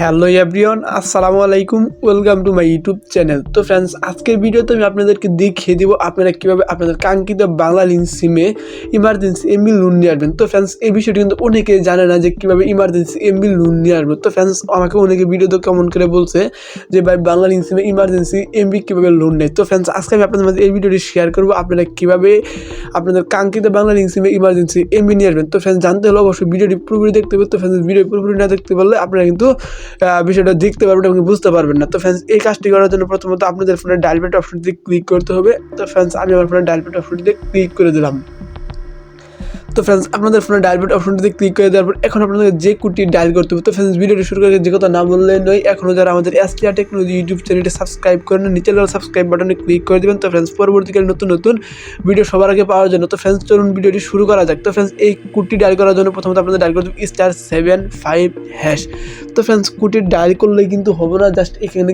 Hello everyone আসসালামু আলাইকুম welcome to my YouTube channel তো ফ্রেন্ডস আজকের ভিডিওতে আমি আপনাদেরকে দেখিয়ে দিব আপনারা কীভাবে আপনাদের কাঙ্ক্ষিত বাংলা লিঙ্ক সিমে ইমার্জেন্সি এমবি লোন নিয়ে আসবেন। তো ফ্রেন্ডস এই বিষয়টি কিন্তু অনেকে জানে না যে কীভাবে ইমার্জেন্সি এমবি লোন নিয়ে আসবে। তো ফ্রেন্ডস আমাকে অনেকে ভিডিওতে কেমন করে বলছে যে, ভাই, বাংলা লিঙ্ক সিমে ইমার্জেন্সি এমবি কীভাবে লোন নেয়? তো ফ্রেন্ডস আজকে আমি আপনাদের মাঝে এই ভিডিওটি শেয়ার করব আপনারা কীভাবে আপনাদের কাঙ্ক্ষিত বাংলা লিঙ্ক সিমে ইমার্জেন্সি এমবি নিয়ে আসবেন। তো ফ্রেন্ডস জানতে হলে অবশ্যই ভিডিওটি পুরোপুরি দেখতে হবে। তো ফ্রেন্ডস ভিডিও পুরোপুরি না দেখতে পারলে আপনারা কিন্তু বিষয়টা দেখতে পারবেন এবং বুঝতে পারবেন না। তো ফ্যান্স এই কাজটি করার জন্য প্রথমত আপনাদের ফোনের ডায়াল অপশনটিতে ক্লিক করতে হবে। তো ফ্যান্স আমি আমার ফোনের ডায়াল অপশনটিতে ক্লিক করে দিলাম। তো ফ্রেন্ডস আপনাদের ফোনে ডায়াল প্যাড অপশনটিতে ক্লিক করে দেওয়ার পর এখন আপনাদের যে কুটি ডায়াল করতে হবে। তো ফ্রেন্ডস ভিডিওটি শুরু করে যে কথা না বললে নয় এখনও যারা আমাদের এসটিআর টেকনোলজি ইউটিউব চ্যানেলটি সাবস্ক্রাইব করে করেন নিচে সাবস্ক্রাইব বাটনে ক্লিক করে দেবেন। তো ফ্রেন্ডস পরবর্তীকালে নতুন নতুন ভিডিও সবার আগে পাওয়ার জন্য তো ফ্রেন্ডস চলুন ভিডিওটি শুরু করা যাক। তো ফ্রেন্ডস এই কুটি ডায়াল করার জন্য প্রথমত আপনাদের ডায়াল করতে হবে স্টার সেভেন ফাইভ হ্যাশ তো ফ্রেন্ডস কুটি ডায়াল করলে কিন্তু হবে না জাস্ট এখানে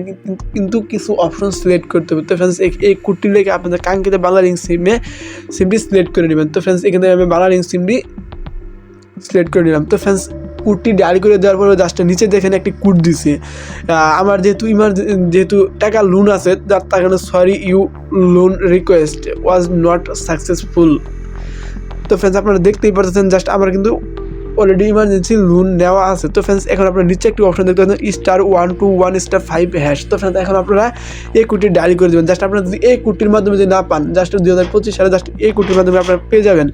কিন্তু- কিছু অপশন সিলেক্ট করতে হবে। তো ফ্রেন্ডস এই কুটি লেগে আপনাদের কাঙ্ক্ষিত বাংলা লিঙ্ক সিমে সিমটি সিলেক্ট করে নেবেন। তো ফ্রেন্ডস এখানে আমি বাংলা লিঙ্ক সিমটি সিলেক্ট করে নিলাম। তো ফ্রেন্ডস কুটটি ডায়াল করে দেওয়ার পরে জাস্ট নিচে দেখেন একটি কুট দিছে। আমার যেহেতু ইমার যেহেতু টাকা লোন আছে, যার তার কারণে sorry you loan request was not successful তো ফ্রেন্ডস আপনারা দেখতেই পাচ্ছেন জাস্ট আমার কিন্তু অলরেডি ইমার্জেন্সি লোন নেওয়া আছে। তো ফ্রেন্ডস এখন আপনারা নিচে একটি অপশন দেখতে পাচ্ছেন star one two one star five hash তো ফ্রেন্ডস এখন আপনারা এই কুটি ডায়াল করে দেবেন। জাস্ট আপনারা যদি এই কুটির মাধ্যমে যদি না পান, জাস্ট দুই হাজার পঁচিশ সালে জাস্ট এই কুটির মাধ্যমে আপনারা পেয়ে যাবেন।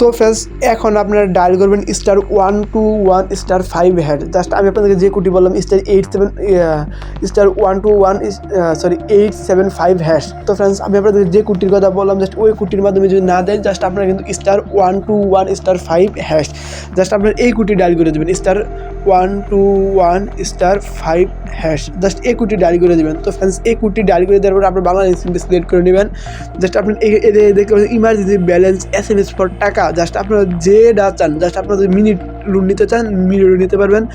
তো ফ্রেন্ডস এখন আপনারা ডায়াল করবেন star one two one star five hash just আমি আপনাদেরকে যে কুটি বললাম star eight seven star one two one sorry eight seven five hash তো ফ্রেন্ডস আমি আপনাদের যে কুটির কথা বললাম জাস্ট ওই কুটির মাধ্যমে যদি না দেন জাস্ট আপনারা কিন্তু star one two one star five hash just আপনারা এই কুটি ডায়াল করে দেবেন star one two one star five hash. Just এই কুটি ডায়াল করে দেবেন। তো ফ্রেন্ডস এই কুটি ডায়াল করে দেওয়ার পর আপনার বাংলা সিমটি সিলেক্ট করে নেবেন। জাস্ট আপনি এ- এ- এ- দেখতে পাচ্ছেন emergency balance S M S for টাকা। জাস্ট আপনারা যে ডা চান, জাস্ট আপনারা যদি মিনিট লোন নিতে চান মিনিট নিতে পারবেন।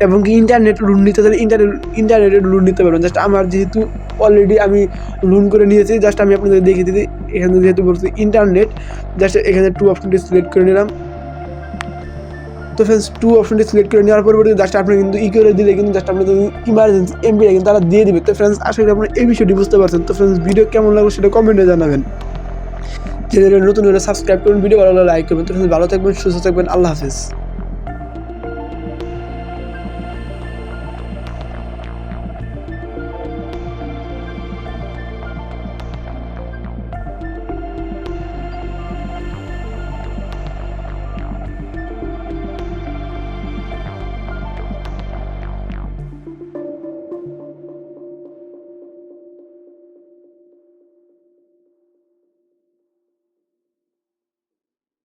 এবং কি ইন্টারনেট লোন নিতে চান ইন্টারনেট ইন্টারনেটের লোন নিতে পারবেন। জাস্ট আমার যেহেতু অলরেডি আমি লোন করে নিয়েছি, জাস্ট আমি আপনাদের দেখিয়ে দিতে এখানে যেহেতু বলছি ইন্টারনেট জাস্ট এখানে টু অপশনটি সিলেক্ট করে নিলাম। তো ফ্রেন্ডস টু অপশনটি সিলেক্ট করে নেওয়ার পরবর্তী জাস্ট আপনি কিন্তু ই করে দিলে কিন্তু জাস্ট আপনি ইমার্জেন্সি এমবিটা কিন্তু তারা দিয়ে দিবে। তো ফ্রেন্ডস আসলে আপনি এই বিষয়টি বুঝতে পারছেন। তো ফ্রেন্ডস ভিডিও কেমন লাগল সেটা কমেন্টে জানাবেন। যে নতুন হলে সাবস্ক্রাইব করুন ভিডিও ভালো লাইক করবেন। তো ফ্রেন্ডস ভালো থাকবেন, সুস্থ থাকবেন, আল্লাহ হাফিজ।